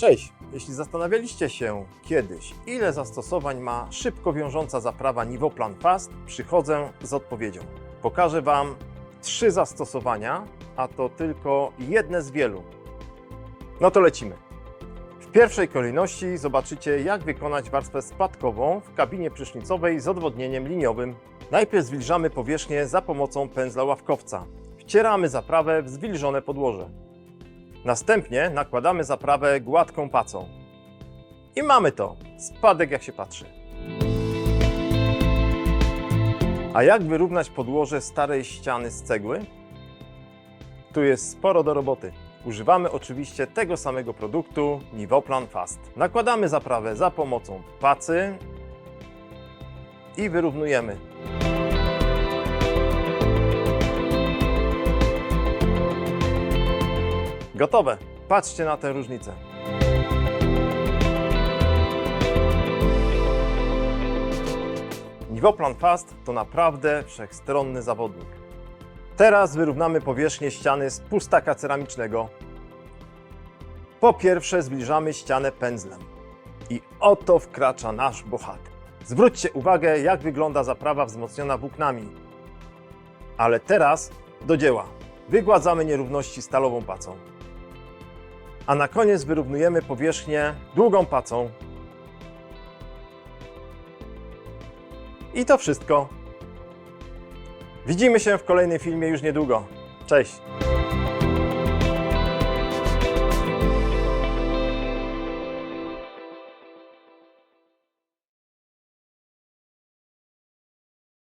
Cześć! Jeśli zastanawialiście się kiedyś, ile zastosowań ma szybko wiążąca zaprawa Nivoplan Fast, przychodzę z odpowiedzią. Pokażę Wam trzy zastosowania, a to tylko jedne z wielu. No to lecimy. W pierwszej kolejności zobaczycie, jak wykonać warstwę spadkową w kabinie prysznicowej z odwodnieniem liniowym. Najpierw zwilżamy powierzchnię za pomocą pędzla ławkowca. Wcieramy zaprawę w zwilżone podłoże. Następnie nakładamy zaprawę gładką pacą. I mamy to. Spadek jak się patrzy. A jak wyrównać podłoże starej ściany z cegły? Tu jest sporo do roboty. Używamy oczywiście tego samego produktu Nivoplan Fast. Nakładamy zaprawę za pomocą pacy i wyrównujemy. Gotowe. Patrzcie na tę różnicę. Nivoplan Fast to naprawdę wszechstronny zawodnik. Teraz wyrównamy powierzchnię ściany z pustaka ceramicznego. Po pierwsze zbliżamy ścianę pędzlem. I oto wkracza nasz bohater. Zwróćcie uwagę, jak wygląda zaprawa wzmocniona włóknami. Ale teraz do dzieła. Wygładzamy nierówności stalową pacą. A na koniec wyrównujemy powierzchnię długą pacą. I to wszystko. Widzimy się w kolejnym filmie już niedługo. Cześć!